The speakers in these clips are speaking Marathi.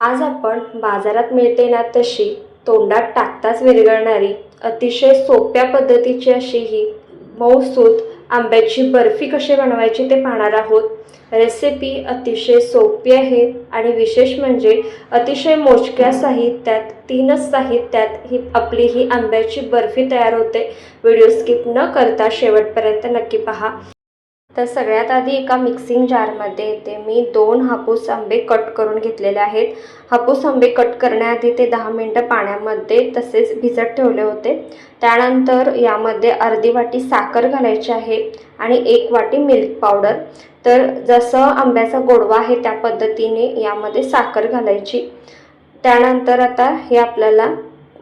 आज आपण बाजारात मिळते ना तशी तोंडात टाकताच विरघळणारी अतिशय सोप्या पद्धतीची अशी ही मऊसूत आंब्याची बर्फी कशी बनवायची ते पाहणार आहोत. रेसिपी अतिशय सोपी आहे आणि विशेष म्हणजे अतिशय मोजक्या साहित्यात तीनच साहित्यात ही आपली ही आंब्याची बर्फी तयार होते. व्हिडिओ स्किप न करता शेवटपर्यंत नक्की पहा. तर सगळ्यात आधी एका मिक्सिंग जारमध्ये येते मी दोन हापूस आंबे कट करून घेतलेले आहेत. हापूस आंबे कट करण्याआधी ते दहा मिनटं पाण्यामध्ये तसेच भिजत ठेवले होते. त्यानंतर यामध्ये अर्धी वाटी साखर घालायची आहे आणि एक वाटी मिल्क पावडर तर जसं आंब्याचा गोडवा आहे त्या पद्धतीने यामध्ये साखर घालायची. त्यानंतर आता हे आपल्याला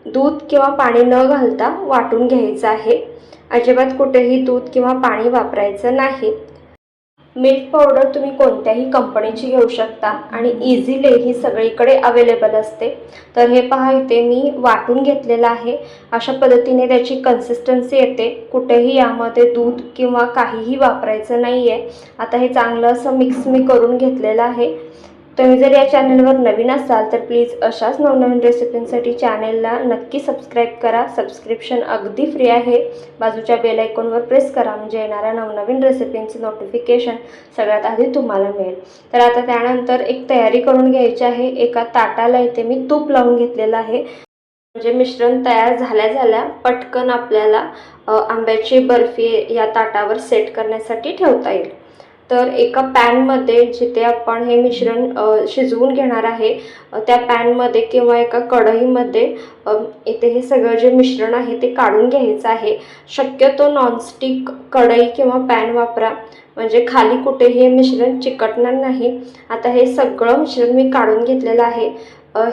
दूध किंवा पाणी न घालता वाटून घ्यायचं आहे. अजिबात कुठेही दूध किंवा पाणी वापरायचं नाही. मिल्क पावडर तुम्ही कोणत्याही कंपनीची घेऊ शकता आणि इझिली ही सगळीकडे अवेलेबल असते. तर हे पहा इथे मी वाटून घेतलेलं आहे. अशा पद्धतीने त्याची कन्सिस्टन्सी येते. कुठेही यामध्ये दूध किंवा काहीही वापरायचं नाही आहे आता हे चांगलं असं मिक्स मी करून घेतलेलं आहे. तुम्ही जर या चॅनलवर नवीन असाल तर प्लीज अशाच नवनवीन रेसिपींसाठी चॅनेलला नक्की सबस्क्राईब करा. सबस्क्रिप्शन अगदी फ्री आहे. बाजूच्या बेल आयकॉनवर प्रेस करा म्हणजे येणाऱ्या नवनवीन रेसिपींचं नोटिफिकेशन सगळ्यात आधी तुम्हाला मिळेल. तर आता त्यानंतर एक तयारी करून घ्यायची आहे. एका ताटाला इथे मी तूप लावून घेतलेलं आहे. म्हणजे मिश्रण तयार झाल्या झाल्या पटकन आपल्याला आंब्याची बर्फी या ताटावर सेट करण्यासाठी ठेवता येईल. तर एका पॅनमध्ये जिथे आपण हे मिश्रण शिजवून घेणार आहे त्या पॅनमध्ये किंवा एका कढईमध्ये इथे हे सगळं जे मिश्रण आहे ते काढून घ्यायचं आहे. शक्यतो नॉनस्टिक कढई किंवा पॅन वापरा. म्हणजे खाली कुठेही हे मिश्रण चिकटणार नाही. आता हे सगळं मिश्रण मी काढून घेतलेलं आहे.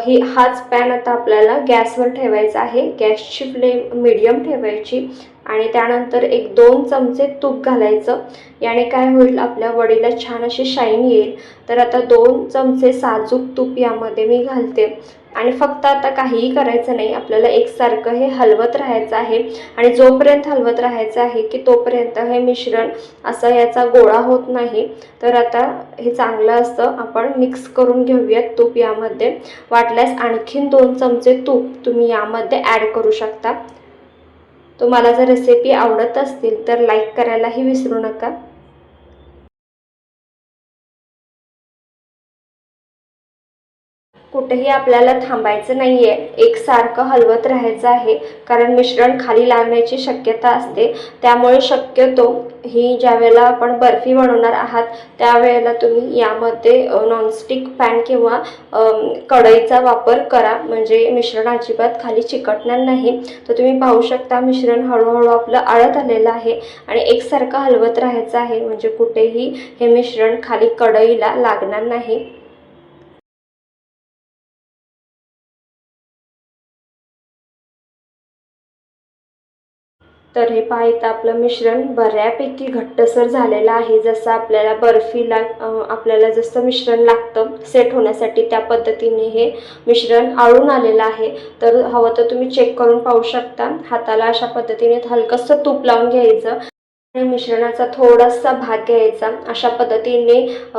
ही हाच पॅन आता आपल्याला गॅसवर ठेवायचा आहे. गॅसची फ्लेम मिडियम ठेवायची. आणि त्यानंतर एक दोन चमचे तूप घालायचं. याने काय होईल आपल्या वडीला छान अशी शाईन येईल. तर आता दोन चमचे साजूक तूप यामध्ये मी घालते. आणि फक्त आता काहीही करायचं नाही आपल्याला एकसारखं हे हलवत राहायचं आहे. आणि जोपर्यंत हलवत राहायचं आहे की तोपर्यंत हे मिश्रण असं याचा गोळा होत नाही. तर आता हे चांगलं असं आपण मिक्स करून घेऊयात तूप यामध्ये. वाटल्यास आणखीन दोन चमचे तूप तुम्ही यामध्ये ॲड करू शकता. तुम्हाला जर रेसिपी आवडत असतील तर लाईक करायलाही विसरू नका. कुठेही आपल्याला थांबायचं नाही आहे एकसारखं हलवत राहायचं आहे. कारण मिश्रण खाली लागण्याची शक्यता असते. त्यामुळे शक्यतो ही ज्या वेळेला आपण बर्फी बनवणार आहात त्यावेळेला तुम्ही यामध्ये नॉनस्टिक पॅन किंवा कढईचा वापर करा. म्हणजे मिश्रण अजिबात खाली चिकटणार नाही. तर तुम्ही पाहू शकता मिश्रण हळूहळू आपलं आळत आलेलं आहे आणि एकसारखं हलवत राहायचं आहे. म्हणजे कुठेही हे मिश्रण खाली कढईला लागणार नाही. तर हे पहा आपलं मिश्रण बऱ्यापैकी घट्टसर झालेलं आहे. जसं आपल्याला बर्फीला आपल्याला जसं मिश्रण लागतं सेट होण्यासाठी त्या पद्धतीने हे मिश्रण आळून आलेलं आहे. तर हवं तर तुम्ही चेक करून पाहू शकता. हाताला अशा पद्धतीने हलकंसं तूप लावून घ्यायचं. मिश्रणाचा थोडासा भाग घ्यायचा. अशा पद्धतीने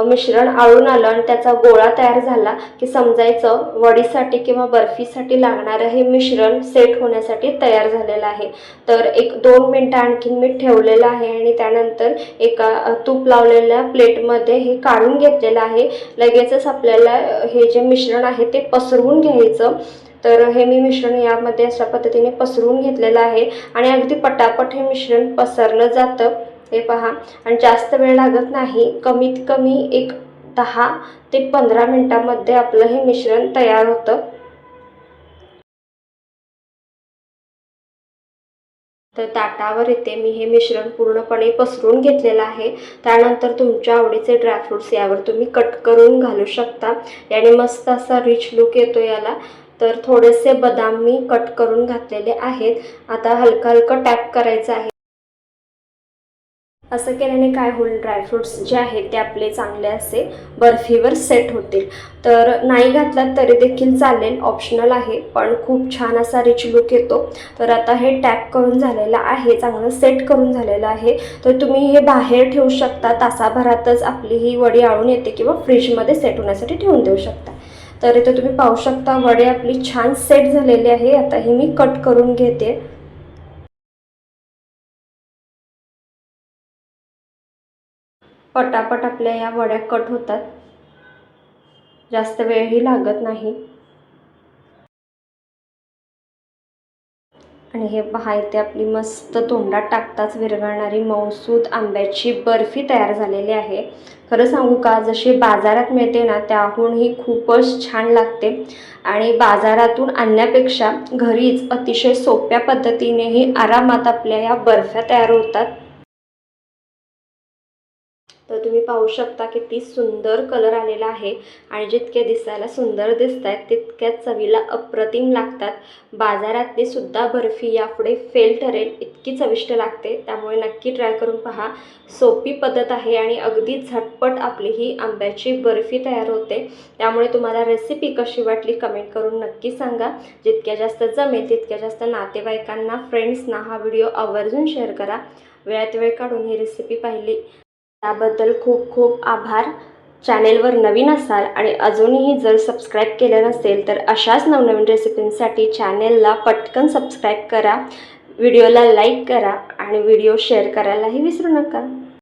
मिश्रण आळून आलं आणि त्याचा गोळा तयार झाला की समजायचं वडीसाठी किंवा बर्फीसाठी लागणारं हे मिश्रण सेट होण्यासाठी तयार झालेलं आहे. तर एक दोन मिनटं आणखीन मी ठेवलेलं आहे आणि त्यानंतर एका तूप लावलेल्या प्लेटमध्ये हे काढून घेतलेलं आहे. लगेचच आपल्याला हे जे मिश्रण आहे ते पसरवून घ्यायचं. तर हे मी मिश्रण यामध्ये अशा पद्धतीने पसरून घेतलेलं आहे. आणि अगदी पटापट हे मिश्रण पसरलं जातं. हे पहा. आणि जास्त वेळ लागत नाही. कमीत कमी एक दहा ते पंधरा मिनटामध्ये आपलं हे मिश्रण तयार होतं. तर ताटावर येते. मी हे मिश्रण पूर्णपणे पसरून घेतलेलं आहे. त्यानंतर तुमच्या आवडीचे ड्रायफ्रुट्स यावर तुम्ही कट करून घालू शकता. याने मस्त असा रिच लुक येतो याला. तर थोडेसे बदाम मी कट करून घातलेले आहेत. आता हलकं हलकं टॅप करायचं आहे. असं केल्याने काय होईल? ड्रायफ्रुट्स जे आहेत ते आपले चांगले असे बर्फीवर सेट होतील. तर नाही घातलात तरी देखील चालेल. ऑप्शनल आहे. पण खूप छान असा रिच लुक येतो. तर आता हे टॅप करून झालेलं आहे. चांगलं सेट करून झालेलं आहे. तर तुम्ही हे बाहेर ठेवू शकता. तासाभरातच आपली ही वडी आळून येते किंवा फ्रीजमध्ये सेट होण्यासाठी ठेवून देऊ शकता. तर इथे तुम्ही पाहू शकता वडे आपली छान सेट झालेली आहे. आता ही मी कट करून घेते. पटापट आपल्या या वड्या कट होतात. जास्त वेळही लागत नाही. आणि हे पहा इथे आपली मस्त तोंडात टाकताच विरघळणारी मऊसूद आंब्याची बर्फी तयार झालेली आहे. खरं सांगू का जशी बाजारात मिळते ना त्याहून ही खूपच छान लागते. आणि बाजारातून आणण्यापेक्षा घरीच अतिशय सोप्या पद्धतीनेही आरामात आपल्या या बर्फ्या तयार होतात. तर तुम्ही पाहू शकता किती सुंदर कलर आलेला आहे. आणि जितके दिसायला सुंदर दिसत आहेत तितक्याच चवीला अप्रतिम लागतात. बाजारातली सुद्धा बर्फी यापुढे फेल ठरेल इतकी चविष्ट लागते. त्यामुळे नक्की ट्राय करून पहा. सोपी पद्धत आहे आणि अगदी झटपट आपली ही आंब्याची बर्फी तयार होते. त्यामुळे तुम्हाला रेसिपी कशी वाटली कमेंट करून नक्की सांगा. जितक्या जास्त जमेल तितक्या जास्त नातेवाईकांना फ्रेंड्सना हा व्हिडिओ आवर्जून शेअर करा. वेळात वेळ काढून ही रेसिपी पाहिली. त्याबद्दल खूप खूप आभार. चॅनेलवर नवीन असाल आणि अजूनही जर सबस्क्राईब केलं नसेल तर अशाच नवनवीन रेसिपींसाठी चॅनेलला पटकन सबस्क्राईब करा. व्हिडिओला लाईक करा आणि व्हिडिओ शेअर करायलाही विसरू नका.